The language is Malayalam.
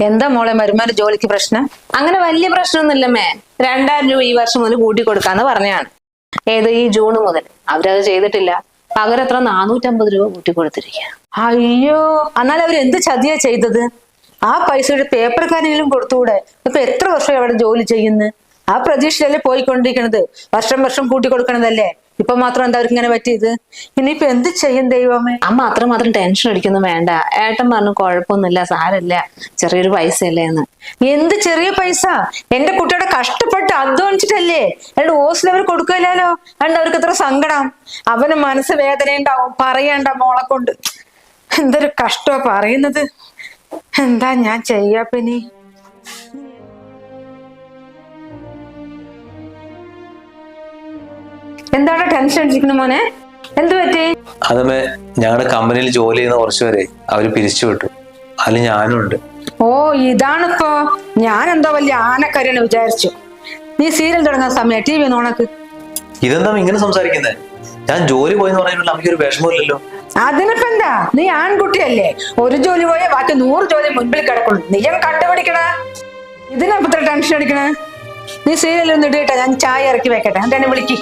എന്താ മോളെ മരുമാര് ജോലിക്ക് പ്രശ്നം? അങ്ങനെ വലിയ പ്രശ്നമൊന്നുമില്ലമ്മേ രണ്ടായിരം രൂപ ഈ വർഷം മുതൽ കൂട്ടി കൊടുക്കാന്ന് പറഞ്ഞാണ് ഏത് ഈ ജൂൺ മുതൽ. അവരത് ചെയ്തിട്ടില്ല. പകരം എത്ര? നാനൂറ്റമ്പത് രൂപ കൂട്ടി കൊടുത്തിരിക്കുക അയ്യോ എന്നാൽ അവർ എന്ത് ചതിയാ ചെയ്തത്? ആ പൈസയുടെ പേപ്പർ കാര്യങ്ങളും കൊടുത്തുകൂടെ? ഇപ്പൊ എത്ര വർഷം അവിടെ ജോലി ചെയ്യുന്നു? ആ പ്രതീക്ഷയിലല്ലേ പോയിക്കൊണ്ടിരിക്കണത്? വർഷം വർഷം കൂട്ടി കൊടുക്കണതല്ലേ? ഇപ്പൊ മാത്രം എന്താ അവർക്ക് ഇങ്ങനെ പറ്റിയത്? ഇനിയിപ്പൊ എന്ത് ചെയ്യും ദൈവമേ? അമ്മ മാത്രം ടെൻഷൻ അടിക്കുന്നു വേണ്ട. ഏട്ടൻ പറഞ്ഞു കുഴപ്പമൊന്നുമില്ല സാരല്ല ചെറിയൊരു പൈസ അല്ലേ എന്ന് എന്ത് ചെറിയ പൈസ? എന്റെ കുട്ടിയുടെ കഷ്ടപ്പെട്ട് അധ്വാനിച്ചിട്ടല്ലേ? എന്നിട്ട് ഹോസ്റ്റൽ അവർ കൊടുക്കില്ലല്ലോ അതുകൊണ്ട് അവർക്ക് എത്ര സങ്കടം? അവന് മനസ്സ് വേദന ഉണ്ടാവും പറയണ്ട മോളെ കൊണ്ട്. എന്തൊരു കഷ്ടമാ പറയുന്നത്. എന്താ ഞാൻ ചെയ്യാ പിന്നെ എന്താണ് ടെൻഷൻ അടിച്ചിരിക്കുന്ന മോനെ? എന്ത് പറ്റി? അതമ്മേ ഞങ്ങളുടെ കമ്പനിയിൽ ജോലി ചെയ്യുന്ന കുറച്ചുപേരെ അവർ പിരിച്ചു വിട്ടു. അതിൽ ഞാനും ഉണ്ട് ഓ ഇതാണിപ്പോ. ഞാൻ എന്തോ വലിയ ആനക്കരയാണ് വിചാരിച്ചു. നീ സീരിയൽ തുടങ്ങുന്ന സമയം ടി വി നോണക്ക് ഇതെന്താ ഇങ്ങനെ സംസാരിക്കുന്നത് ഞാൻ ജോലി പോയെന്ന് പറയുന്നത് നമുക്ക് ഒരു വിഷമമില്ലല്ലോ. അതിനിപ്പോ എന്താ? നീ ആൺകുട്ടിയല്ലേ. ഒരു ജോലി പോയാൽ ബാക്കി നൂറ് ജോലി മുൻപിൽ കിടക്കുള്ളൂ. നീ ഞാൻ കണ്ടുപിടിക്കണ. ഇതിനപ്പത്ര ടെൻഷൻ അടിക്കണേ? നീ സീരിയൽ ഒന്ന് ഇടിയിട്ടാ ഞാൻ ചായ ഇറക്കി വെക്കട്ടെ. എന്നിട്ട് എന്നെ വിളിക്ക്.